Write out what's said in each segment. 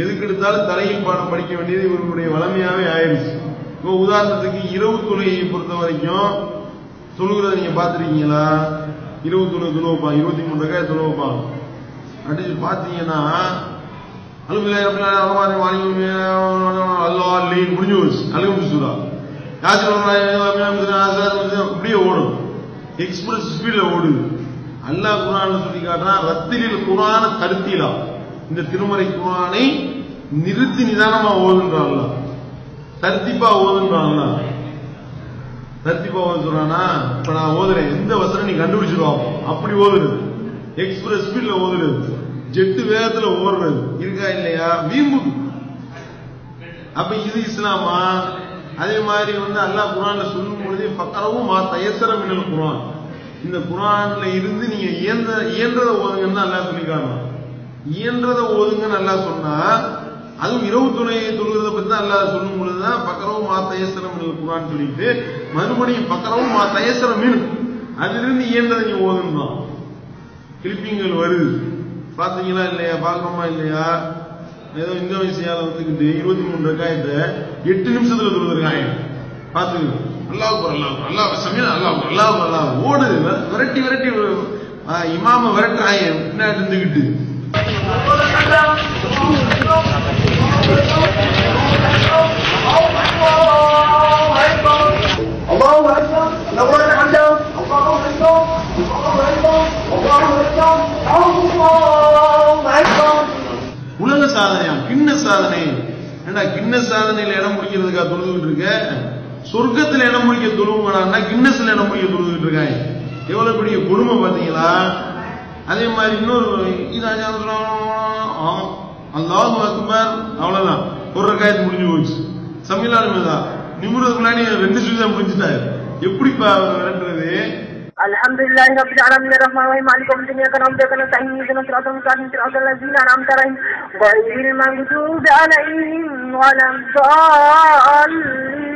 எதுக்கு எடுத்தாலும் தலையில் பாடம் படிக்க வேண்டியது இவர்களுடைய வளமையாவே ஆயிடுச்சு. இப்போ உதாரணத்துக்கு இரவு தொழுகையை பொறுத்த வரைக்கும் தொழுகிறத நீங்க பார்த்துருக்கீங்களா? இரவு தொழுகை தொழுவப்பான் இருபத்தி மூணு ரகாய் தொழுவப்பான் அடிச்சு பாத்தீங்கன்னா அல்லா அல்லீன் முடிஞ்சு போச்சு. அழுகு சூறா. அப்படியே ஓடும். எக்ஸ்பிரஸ் ஸ்பீட்ல ஓடுது. அல்லாஹ் குரான் சொல்லி காட்டுறான் ரத்திலில் குரான தருத்திலா இந்த திருமறை குரானை நிறுத்தி நிதானமா ஓதுன்றான் தர்த்திப்பா ஓதுன்றான் தர்த்திப்பா ஓது சொல்றானா இப்ப நான் ஓதுறேன். எந்த வசனம் நீ கண்டுபிடிச்சிருவான் அப்படி ஓதுறது. எக்ஸ்பிரஸ் ஸ்பீட்ல ஓதுறது. ஜெட்டு வேகத்துல ஓடுறது. இருக்கா இல்லையா? வீம்பு அப்ப இது இஸ்லாமா? அதே மாதிரி வந்து அல்லாஹ் குரான்ல சொல்லும் பொழுது பக்கரவும் மா தயசர மின்னல் குரான். இந்த குரான்ல இருந்து நீங்க இயன்ற இயன்றதை ஓதுங்கன்னு அல்லாஹ் சொல்லி காரணம் இயன்றதை ஓதுங்கன்னு நல்லா சொன்னா அதுவும் இரவு துணையை தொழுகிறத பத்தி தான் நல்லா சொல்லும் பொழுதுதான் பக்கரவும் மா தயசர குரான் சொல்லிட்டு மறுபடியும் பக்கரவும் மா தயசர மீன் அதிலிருந்து இயன்றதை நீ ஓதுந்தான் கிளிப்பிங்கள் வருது. பாத்தீங்களா இல்லையா? பாக்கணுமா இல்லையா? ஏதோ இந்த வயசியால வந்துக்கிட்டு இருபத்தி மூணு ரக்காயத்தை எட்டு நிமிஷத்துல தொழுதுருக்காங்க. பாத்துங்க அல்லாஹ் நல்லா அல்லாஹ் சமயம் அல்லாஹ் அல்லாஹ் ஓடு விரட்டி விரட்டி இமாம விரட்டுறாங்க. பின்னாடி இருந்துகிட்டு உலக சாதனையா கிண்ண சாதனை. ஏண்டா கிண்ண சாதனையில இடம் பிடிக்கிறதுக்கா தொழுதுட்டு இருக்க? சொர்க்கத்துல இடம் பிடிக்க தொழுவுங்கடா கிண்ணஸ்ல இடம் பிடிக்க தொழுதுட்டு இருக்காங்க. எவ்வளவு பெரிய கொடுமை பாத்தீங்களா அதே மாதிரி இன்னொரு இது அல்லாஹ் அக்பர் அவ்வளவுதான் ஒரு ரக்காயத்து முடிஞ்சு போச்சு சமையலாளர் தான் நிமிடத்துக்கு முன்னாடி ரெண்டு சுவிதம் முடிஞ்சுட்டாரு எப்படிப்பா விரட்டுறது الحمد لله رب العالمين الرحمن الرحيم مالك يوم الدين اياك نعبد واياك نستعين اهدنا الصراط المستقيم صراط الذين انعمت عليهم غير المغضوب عليهم ولا الضالين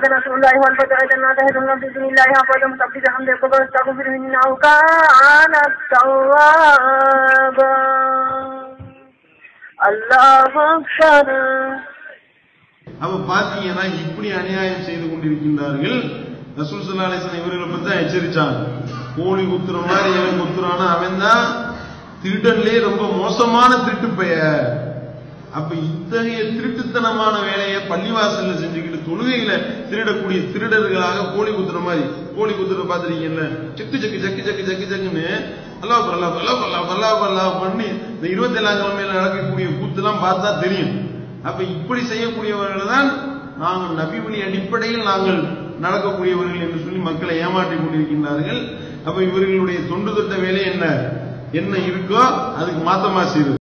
جاءك نصر الله والفتح إذا تهدم بإذن الله أفضل مكبر حمد قبل استغفر إنه كان توابا الله أكبر அப்ப பாத்தீங்கன்னா இப்படி அநியாயம் செய்து கொண்டிருக்கின்றார்கள் ரசூல் சல்லா அலிஸ்லாம் இவர்களை பத்தி தான் எச்சரிச்சாங்க கோழி குத்துற மாதிரி எவன் குத்துறானோ அவன் தான் திருடன்லயே ரொம்ப மோசமான திருட்டு பைய அப்ப இத்தகைய திருட்டுத்தனமான வேலையை பள்ளிவாசல்ல செஞ்சுக்கிட்டு தொழுகையில திருடக்கூடிய திருடர்களாக கோழி குத்துற மாதிரி கோழி குத்துற பாத்திருக்கீங்கல்ல செக்கு செக்கு செக்கு செக்கு செக்கு செக்குன்னு அல்லாஹ் அல்லாஹ் அல்லாஹ் பல்லா அல்லாஹ் பல்லா பண்ணி இந்த இருபத்தி ஏழாம் கிழமையில நடக்கக்கூடிய கூத்துலாம் பார்த்தா தெரியும் அப்ப இப்படி செய்யக்கூடியவர்கள் தான் நாங்கள் நபி அடிப்படையில் நாங்கள் நடக்கக்கூடியவர்கள் என்று சொல்லி மக்களை ஏமாற்றிக் கொண்டிருக்கின்றார்கள் அப்ப இவர்களுடைய தொண்டு தொட்ட வேலை என்ன என்ன இருக்கோ அதுக்கு மாத்தமா செய்வது